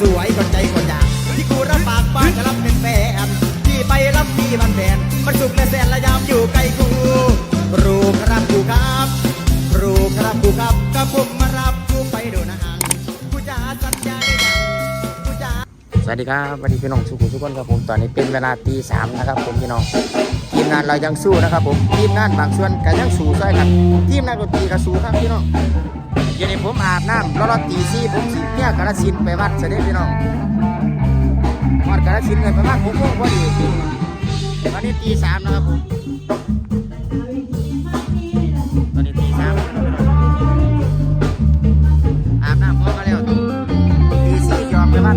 สวยคนใจคนอยากที่กูรับปากบ้านจะรับเป็นแฟนที่ไปรับมีบันแบนมันสุขและแสนและยามอยู่ใกล้กูรู้ครับกูครับรู้ครับกูครับก็ผมมารับกูไปดูหนางกูจะสัญญาได้ยังกูจะสวัสดีครับสวัสดีพี่น้องสุขุมทุกคนครับผมตอนนี้เป็นเวลาตีสามนะครับผมพี่น้องทีมงานเรายังสู้นะครับผมทีมงานบางส่วนก็ยังสู้ด้วยกันทีมนักดนตรีก็สู้ครับพี่น้อง เดี๋ยวนี้ผมอาบน้ำแล้วเราตีซี่ผมสิเนี่ยกระสินไปวัดเสด็จพี่น้องวัดกระสินเลยประมาณหกโมงพอดีตอนนี้ตีสามนะครับผมตอนนี้ตีสามอาบน้ำพร้อมกันแล้วตีซี่ยอมไปวัด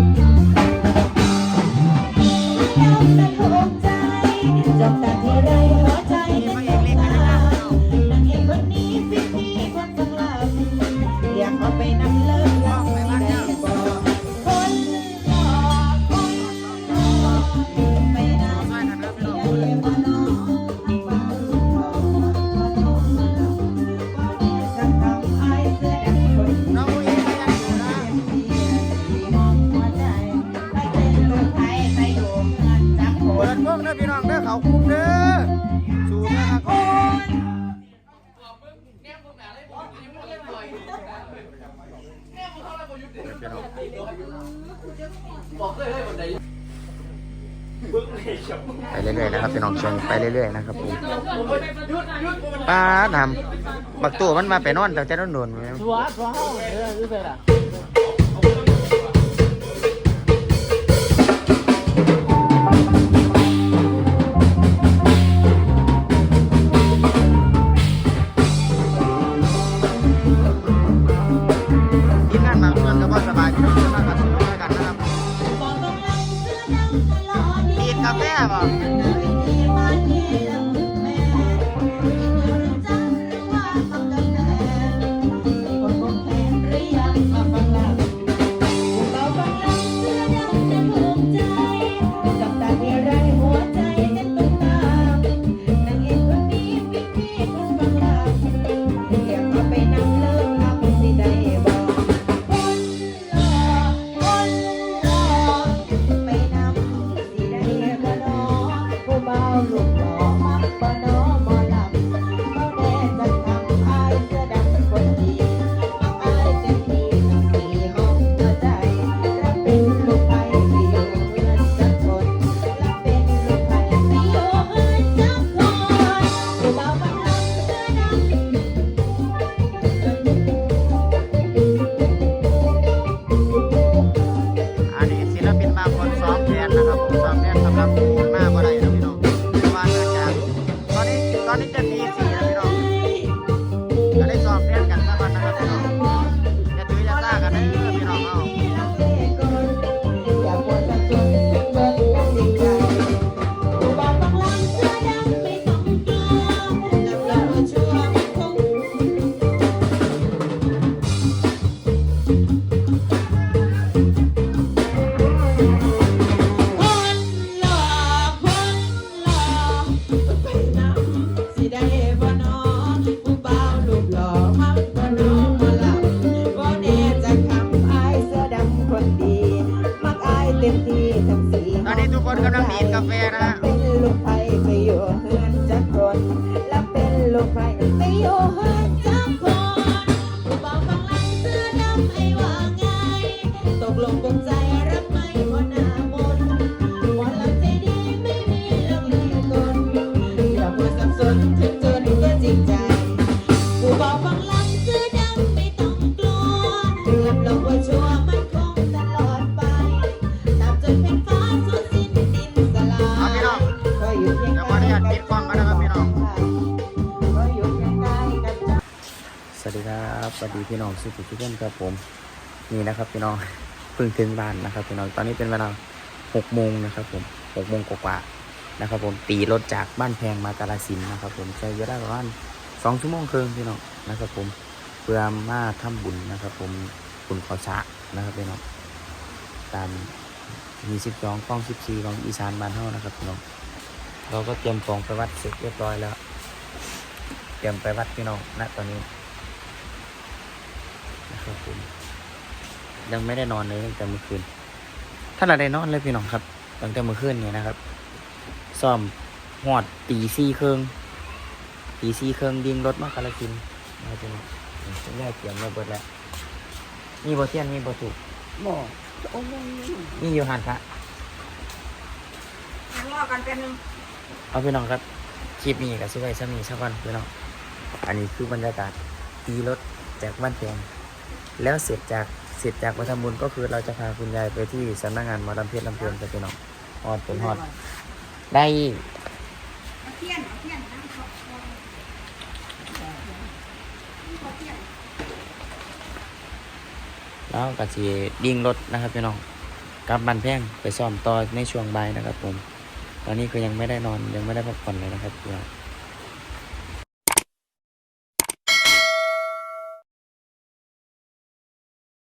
งเด้อพี่น้องเด้อเขาคุมเด้อสู้นะครับไปเรื่อยๆนะครับพี่น้องเชิญไปเรื่อยๆนะครับผมป้าทำบักตัวมันมาไปนอนแต่จะนอนนวลไหมชัวชัวเฮาเออรู้สึ กาแฟบ่ะ เต็มที่ทั้งสี่ตอนนี้ทุกคนกำลังดีดกาแฟนะฮะ เป็นลูกไผ่ไปอยู่เฮือนจักคน และเป็นลูกไผ่ไปอยู่เฮือนจักคนผู้บ่าวฟังหลังเสื้อดำให้ว่าไง ตกลงปลงใจรับไหมบ่หน้ามนต์วันละใจดีไม่มีเรื่องลีกลอย่ามัวสับสนถึงจนก็จริงใจ สดีครับสวัสดีพี่น้องสุขุมทุกคนครับผมนี่นะครับพี่น้องเพิ่งถึงบ้านนะครับพี่น้องตอนนี้เป็นเวลาหกโมงนะครับผมหกโมงกว่าๆนะครับ ผมตีรถจากบ้านแพงมากาลสินนะครับ ผมใช้เวลาประมาณสองชั่วโมงครึ่งพี่น้องนะครับ ผมเพื่อมาทำบุญนะครับ ผมบุญขอสระนะครับพี่น้องตามมีสิบสองกล้องสิบสี่ของอีสานบ้านเฮานะครับพี่น้องเราก็เตรียมของไปวัดเสร็จเรียบร้อยแล้ว เตรียมไปวัดพี่น้องณตอนนี้ ครับผม ยังไม่ได้นอนเลยตั้งแต่เมื่อคืนถ้าเราได้นอนเลยพี่น้องครับ ตั้งแต่เมื่อคืนนี่นะครับ ซ่อมหอดตีซี่เครื่องตีซี่เครื่องดิ่งรถมากาลกินนะครับพี่น้องนี่แรกเตรียมไว้เบิดแล้วมีโบเทียนมีโบถูกบ่โอ้ยมีอยู่หันค่ะรอกันแป๊บนึงเอาพี่น้องครับคลิปนี้กับซิไว้ซ้ำนี้สักวันพี่น้องอันนี้คือบรรยากาศตีรถจากบ้านแพง แล้วเสร็จจากเสร็จจากวัฒนบุญก็คือเราจะพาคุณยายไปที่สำนักงานหมอลำเพชรลำเพลินกับพี่น้องฮอดเป็นฮอด ได้เทียนเทียนน้ำเขาแล้วก็สีดิ่งรถนะครับพี่น้องกลับบ้านแพงไปซ้อมต่อในช่วงบ่ายนะครับผม ตอนนี้คือยังไม่ได้นอนยังไม่ได้พักผ่อนเลยนะครับพี่น้อง